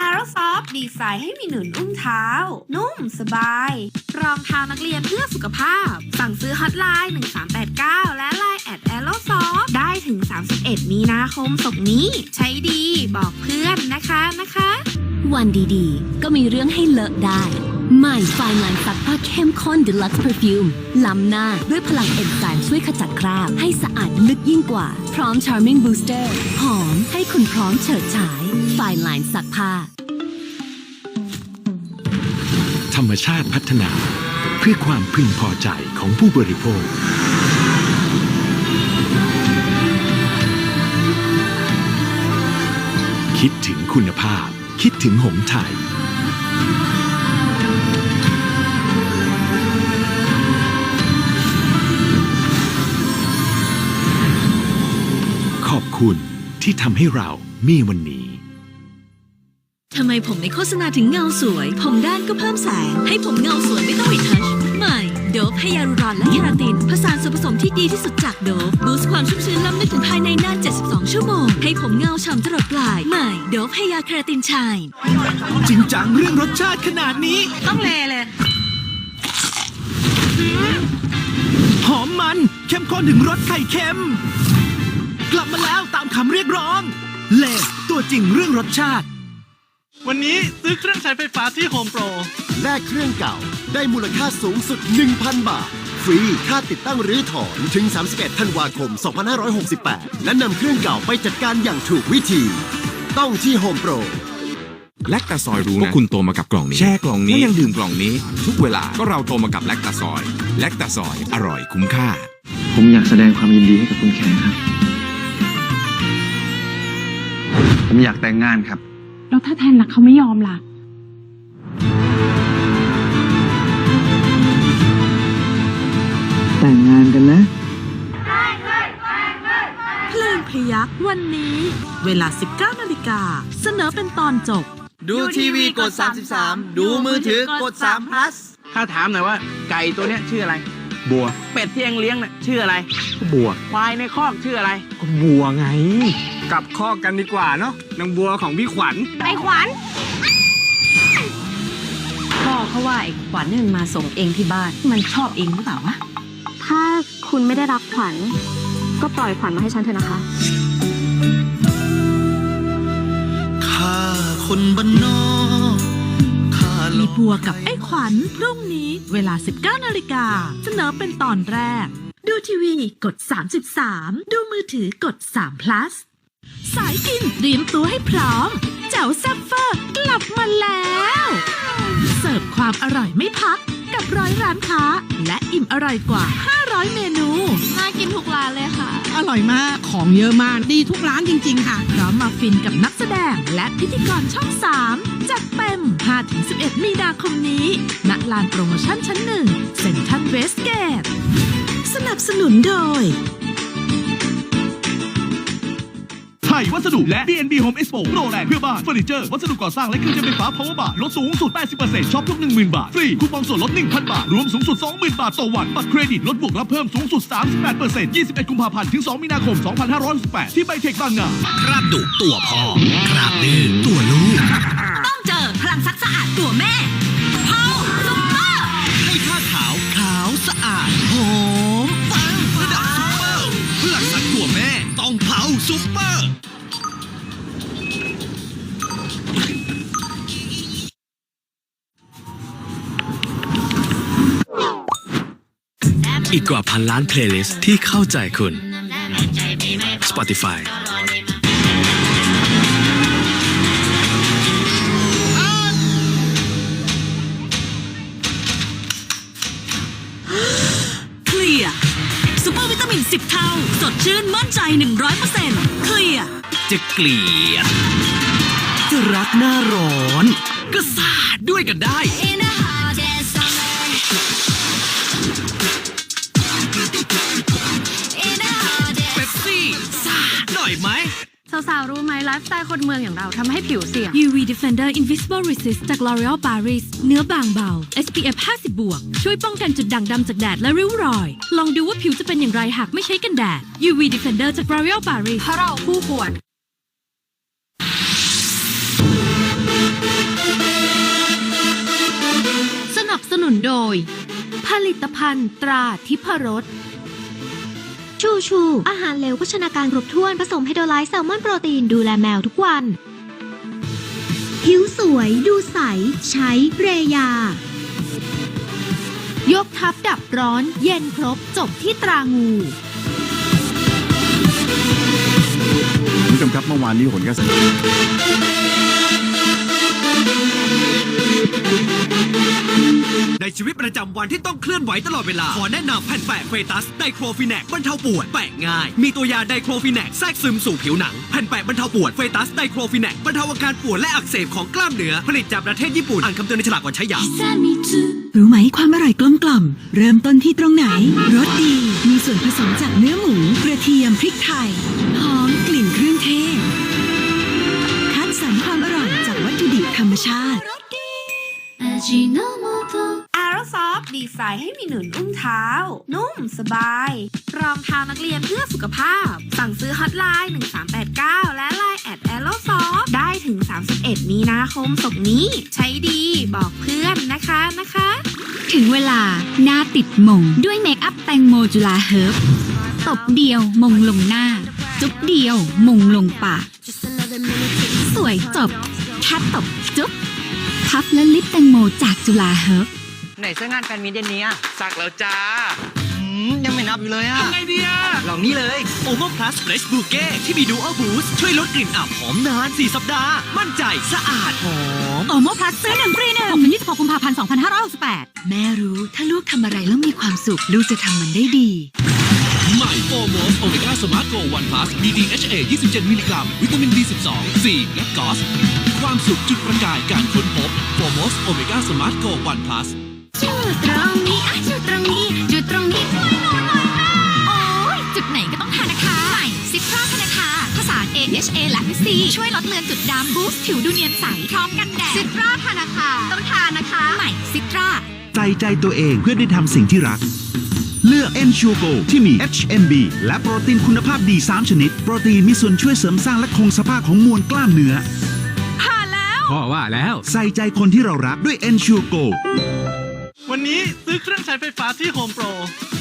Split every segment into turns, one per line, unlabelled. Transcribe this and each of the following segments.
Arrow ดีไซน์ให้มีหนุนอุ้งเท้า นุ่มสบาย รองเท้านักเรียนเพื่อสุขภาพ สั่งซื้อฮอตไลน์1389 และ Line แอด a r o s o f t ได้ถึง 31 มีนาคมศกนี้ ใช้ดีบอกเพื่อนนะคะนะคะ
วันดีๆ ก็มีเรื่องให้เลอะได้ใหม่ไฟน์ไลน์ซักผ้าเข้มข้น Deluxe Perfume ล้ำหน้าด้วยพลังเอนไซม์ช่วยขจัดคราบ ให้สะอาดลึกยิ่งกว่า พร้อม Charming Booster หอมให้คุณพร้อมเฉิดฉายไฟน์ไลน์ซักผ้า
รรมชาติพัฒนา เพื่อความพึงพอใจของผู้บริโภค คิดถึงคุณภาพ คิดถึงหงไทย ขอบคุณที่ทำให้เรามีวันนี้
มผมในโฆษณาถึงเงาสวย ผมด้านก็เพิ่มแสง ให้ผมเงาสวยไม่ต้องรีทัชใหม่โดบให้ยาลูรอนและเคราติน ผสานส่วนผสมที่ดีที่สุดจากโดบบูสต์ความชุ่มชื้นล้ำลึกถึงภายในนาน 72 ชั่วโมง ให้ผมเงาฉ่ำตลอดปลาย ใหม่โดบให้ยาเคราตินชาย
จริงจังเรื่องรสชาติขนาดนี้
ต้องเลเลย
หอมมันเข้มข้นถึงรสไข่เค็ม กลับมาแล้วตามคำเรียกร้อง เลตัวจริงเรื่องรสชาติ
วันนี้ซื้อเครื่องใช้ไฟฟ้าที่โฮมโปร
แลกเครื่องเก่าได้มูลค่าสูงสุด 1,000 บาท ฟรีค่าติดตั้งหรือถอนถึง 31 ธันวาคม 2568 และนำเครื่องเก่าไปจัดการอย่างถูกวิธี ต้องที่โฮมโปร
แลคตาซอยรู้นะว่าคุณโตมากับกล่องนี้ แช่กล่องนี้แล้วยังดื่มกล่องนี้ ทุกเวลาก็เราโตมากับแลคตาซอยแลคตาซอยอร่อยคุ้มค่า
ผมอยากแสดงความยินดีให้กับคุณแขครับ ผมอยากแต่งงานครับ
แล้วถ้าแทนหลักเขาไม่ยอมล่ะ
แต่งงานกันนะ
เพลงพยักวันนี้ เวลา 19นาฬิกาเสนอเป็นตอนจบ
ดูทีวีกด 33 ดูมือถือกด3 plus
ถ้าถามหน่อยว่าไก่ตัวเนี้ยชื่ออะไร
บัว
เป็ดที่เองเลี้ยงน่ะชื่ออะไร
บัว
ควายในคอกชื่ออะไร
ก็บัวไง
กลับข้อกันดีกว่าเนาะนางบัวของพี่ขวัญ
ไอ้ขวัญ
พ่อเขาว่าไอ้ขวัญนี่มันมาส่งเองที่บ้าน มันชอบเองหรือเปล่าวะ
ถ้าคุณไม่ได้รักขวัญ ก็ปล่อยขวัญมาให้ฉันเถอะนะคะ
ข้าคนบ้านนอกข้า
มีบัวกับไอ้ขวัญพรุ่งนี้เวลา 19นาฬิกาเสนอเป็นตอนแรก ดูทีวีกด 33 ดูมือถือกด3 plus สายกินเตรียมตัวให้พร้อมแจ๋วแซ่บเฟอร์กลับมาแล้ว เสิร์ฟความอร่อยไม่พักกับร้อยร้านค้า และอิ่มอร่อยกว่า 500 เมนู
น่ากินทุกร้านเลยค่ะ
อร่อยมาก ของเยอะมาก ดีทุกร้านจริง ๆ ค่ะ
พร้อมมาฟินกับนักแสดงและพิธีกรช่อง 3 จัดเต็ม 5-11 มีนาคมนี้ ณ ลานโปรโมชั่นชั้นหนึ่งเซ็นทรัลเวสเกต สนับสนุนโดย
ไทยวัสดุและ B&B Home Expo โปรแรงเพื่อบ้านเฟอร์นิเจอร์วัสดุก่อสร้างและเครื่องใช้ไฟฟ้า Power Bar ลดสูงสุด 80%ช็อปทุก 10,000 บาท ฟรีคูปองส่วนลด 1,000 บาท รวมสูงสุด 20,000 บาทต่อวันบัตรเครดิตลดบวกรับเพิ่มสูงสุด 38% 21 กุมภาพันธ์ถึง 2 มีนาคม 2568ที่ไบเทคบางนา
คราบดุตัวพ่อคราบดื้อตัวลูก
ต้องเจอพลังซักสะอาดตัวแม่พาวซุปเปอร์
ให้ผ้าขาวขาวสะอาดห ต้องเผาซุปเปอร์
อีกกว่าพันล้านเพลย์ลิสต์ที่เข้าใจคุณ Spotify
เคลียร์ซูเปอร์วิตามิน 10 เท่า ชื่นมั่นใจ 100%เคลียร์
จะเกลียด จะรักหน้าร้อน ก็สาดด้วยกันได้ สา
วๆ รู้ไหมไลฟ์สไตล์คนเมืองอย่างเราทำให้ผิวเสียง
UV Defender Invisible Resist จาก L'Oreal Paris เนื้อบางเบา SPF 50 บวก ช่วยป้องกันจุดด่างดำจากแดดและริ้วรอย ลองดูว่าผิวจะเป็นอย่างไรหากไม่ใช้กันแดด UV Defender จาก L'Oreal Paris
เพราะเราคู่ควดส
นับสนุนโดย ผลิตภัณฑ์ตราทิพรส
ชูชู อาหารเหลวโภชนาการครบถ้วนผสมไฮโดรไลซ์แซลมอนโปรตีนดูแลแมวทุกวัน ผิวสวยดูใส ใช้เรยา
ยกทับดับร้อน เย็นครบจบที่ตรางู
คุณผู้ชมครับเมื่อวานนี้ผลกระแส
ในชีวิตประจำวันที่ต้องเคลื่อนไหวตลอดเวลา ขอแนะนำแผ่นแปะเฟตัสไดโครฟิแนกบรรเทาปวด แปะง่าย มีตัวยาไดโครฟิแนกแทรกซึมสู่ผิวหนัง แผ่นแปะบรรเทาปวดเฟตัสไดโครฟิแนกบรรเทาอาการปวดและอักเสบของกล้ามเนื้อ ผลิตจากประเทศญี่ปุ่น อ่านคำเตือนในฉลากก่อนใช้ยา
รู้ไหมความอร่อยกลมกล่อม เริ่มต้นที่ตรงไหน รสดี มีส่วนผสมจากเนื้อหมู กระเทียม พริกไทย หอม กลิ่นเครื่องเทศ คัดสรรความอร่อยจากวัตถุดิบธรรมชาติ
แอโรซอฟดีไซน์ให้มีหนุนอุ้งเท้า นุ่มสบาย รองเท้านักเรียนเพื่อสุขภาพ สั่งซื้อฮอตไลน์ 1389 และไลน์แอดแอโรซอฟได้ถึง 31 มีนาคมศกนี้ ใช้ดีบอกเพื่อนนะคะนะคะ
ถึงเวลาหน้าติดมง ด้วยเมคอัพแตงโมจุลาเฮิร์บตบเดียวมงลงหน้า จุ๊บเดียวมงลงปากสวยจบแค่ตบจุ๊บ พับและลิปแตงโมจากจุลาเฮิร์บ
ไหนเสื้องานแฟนมิตรเย็นนี้อะ
สักแล้วจ้า
อืมยังไม่นับอยู่เลยอะ
ทำไงดีอะ
ลองนี่เลย
โอโมพลัสเฟรชบูเก้ที่มีดูอัลบูสช่วยลดกลิ่นอับหอมนาน 4 สัปดาห์ มั่นใจสะอาดหอม
โอโมพลัสซื้อหนึ่งฟรีหนึ่งถึง26กุมภาพันธ์2568แม่รู้ถ้าลูกทำอะไรแล้วมีความสุขลูกจะทำมันได้ดี
ใหม่โฟมอสโอเมก้าสมาร์ทโกวันพลัส DDHA 27 มิลลิกรัม วิตามิน B12 C และกอสความสุขจุดประกายการค้นพบโฟมอสโอเมก้าสมาร์ทโกวันพลัส
จุดตรงนี้อะจุดตรงนี้จุดตรงนี้ช่วยหน่อยหน่อยค่ะโอ้ยจุดไหนก็ต้องทานะคะใหม่ซิตราธนาคาผสาน AHA และ VC ช่วยลดเลือนจุดดำบูสต์ผิวดูเนียนใสพร้อมกันแดดซิตราธนาคาต้องทานะคะใหม่ซิตรา
ใจใจตัวเองเพื่อได้ทำสิ่งที่รัก เลือก e n s u r e Go ที่มี HMB และโปรตีนคุณภาพดี 3 ชนิด โปรตีนมีส่วนช่วยเสริมสร้างและคงสภาพของมวลกล้ามเนื้อ
ผ่านแล้ว
พ่อว่าแล้ว
ใส่ใจคนที่เรารักด้วย e n s u r e Go
วันนี้ซื้อเครื่องใช้ไฟฟ้าที่โฮมโปร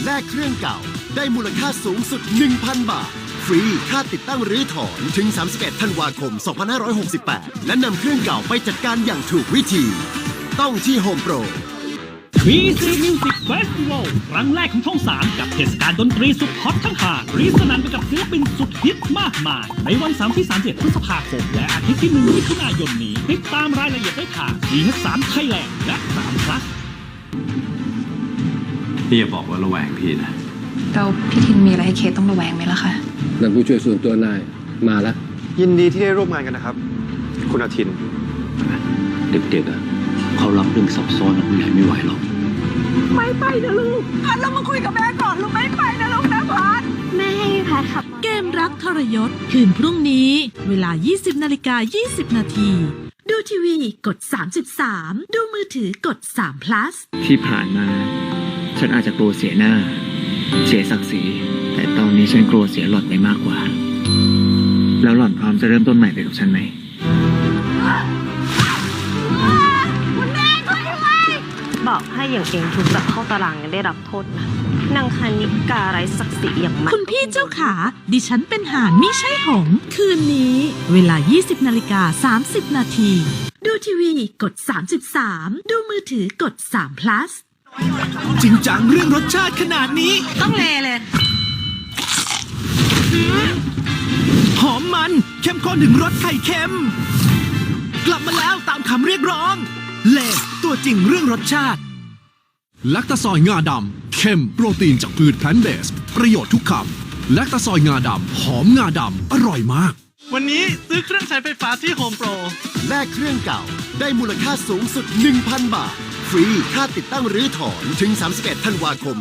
แลกเครื่องเก่า ได้มูลค่าสูงสุด 1,000 บาท ฟรีค่าติดตั้งหรือถอนถึง 31 ธันวาคม 2568 และนำเครื่องเก่าไปจัดการอย่างถูกวิธี ต้องที่โฮ มโปร
BC Music Festival ครั้งแรกของช่อง 3 กับเทศกาลดนตรีสุดฮอตทั้งหางรีสนันไปกับศิลปินสุดฮิตมากมาย ในวันเสาร์ที่ 37 พฤษภาคม และอาทิตย์ที่ 1 มิถุนายนนี้ ติดตามรายละเอียดได้ทาง GH3 Thailand และ3 Plus
พี่อย่าบอกว่าระแวงพี่นะ
เราพี่ทินมีอะไรให้เคสต้องระแวงไหมล่ะคะ
นักผู้ช่วยส่วนตัวนายมาแล้ว
ยินดีที่ได้ร่วมงานกันนะครับ คุณอาทิน
เด็กๆอะเขารับเรื่องซับซ้อนของผู้ใหญ่ไม่ไหวหรอก
ไม่ไปนะลูกพัดเรามาคุยกับแม่ก่อนลูกไม่ไปนะลูกนะพัด
แม่ให้พี่แพทขับ
เกมรักทรยศคืนพรุ่งนี้ เวลา 20นาฬิกา20 นาที ดูทีวีกด 33 ดูมือถือกด3 plus
ที่ผ่านมา ฉันอาจจะกลัวเสียหน้า เสียศักดิ์ศรีแต่ตอนนี้ฉันกลัวเสียหล่อนไปมากกว่า แล้วหล่อนพร้อมจะเริ่มต้นใหม่ไปกับฉันไหม
อกให้อย่างเองถูกจับเข้าตารางยังได้รับโทษนะนางคณิกาไร้ศักดิ์ศรีอย่างมัน
คุณพี่เจ้าขา ดิฉันเป็นห่านไม่ใช่หงส์คืนนี้ เวลา 20นาฬิกา30 นาที ดูทีวีกด 33 ดูมือถือกด3 plus
จริงจังเรื่องรสชาติขนาดนี้
ต้องเลเลย
หอมมันเข้มข้นถึงรสไข่เค็ม กลับมาแล้วตามคำเรียกร้อง เลตัวจริงเรื่องรสชาติ
แลคตาซอยงาดำเข้มโปรตีนจากพืชแพลนเบส ประโยชน์ทุกคำแลคตาซอยงาดำหอมงาดำอร่อยมาก วันนี้ซื้อเครื่องใช้ไฟฟ้าที่โฮมโปร
แลกเครื่องเก่า ได้มูลค่าสูงสุด 1,000 บาท ฟรีค่าติดตั้งหรือถอนถึง 31 ธันวาคม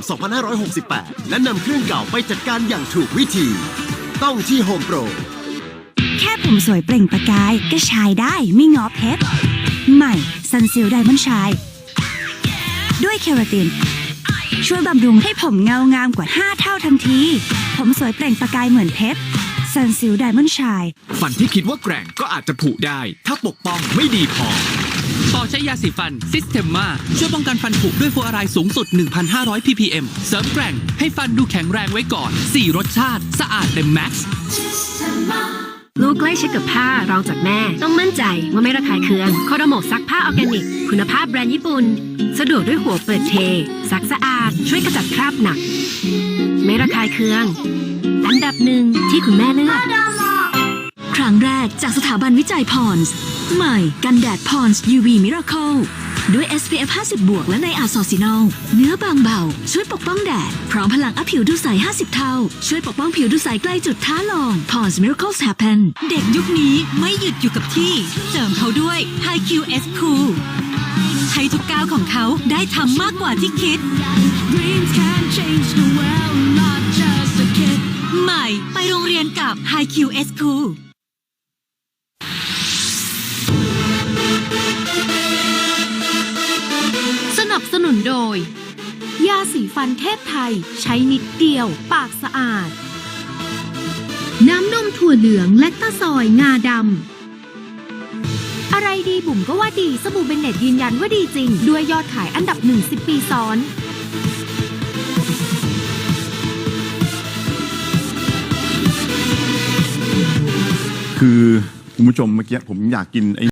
2568 และนำเครื่องเก่าไปจัดการอย่างถูกวิธี ต้องที่โฮมโปร
แค่ผมสวยเปล่งประกายก็ชายได้ไม่งอเพชร ใหม่ซันซิลไดมอนด์ชาย ด้วยเคราติน ช่วยบำรุงให้ผมเงางามกว่า 5 เท่าทันที ผมสวยเปล่งประกายเหมือนเพชรซันซิลไดมอนด์ชาย
ฟันที่คิดว่าแกร่งก็อาจจะผุได้ ถ้าปกป้องไม่ดีพอ
ต่อใช้ยาสีฟันซิสเ e มมาช่วยป้องกันฟันผุด้วยฟลูออไรด์สูงสุด 1,500 ppm เสริมแกร่งให้ฟันดูแข็งแรงไว้ก่อน 4 รสชาติ สะอาดเต็มแม็กซ์
ลูกใกล้ชิดกับผ้ารองจากแม่ ต้องมั่นใจว่าไม่ระคายเคืองโคโดโมซักผ้าออร์แกนิก คุณภาพแบรนด์ญี่ปุ่น สะดวกด้วยหัวเปิดเท ซักสะอาด ช่วยขจัดคราบหนัก ไม่ระคายเคือง อันดับหนึ่งที่คุณแม่เลือกครั้งแรกจากสถาบันวิจัยพรส์ใหม่กันแดดพรส์ UV Miracle ด้วย SPF 50 บวกและในอาร์ซอซินอลเนื้อบางเบา ช่วยปกป้องแดด พร้อมพลังอัพผิวดูใส 50 เท่า ช่วยปกป้องผิวดูใสใกล้จุดท้าลอง Pons Miracles Happen เด็กยุคนี้ไม่หยุดอยู่กับที่ เสริมเขาด้วย High QS Cool ให้ทุกก้าวของเขาได้ทำมากกว่าที่คิดใหม่ไปโรงเรียนกับ High QS Cool
นับสนุนโดย ยาสีฟันเทพไทย ใช้นิดเดียว ปากสะอาด น้ำนมถั่วเหลืองและตาซอยงาดำ อะไรดีบุ๋มก็ว่าดี สบู่เบนเนตยืนยันว่าดีจริง ด้วยยอดขายอันดับหนึ่งสิบปีซ้อน
คือคุณผู้ชมเมื่อกี้ผมอยากกินไอ้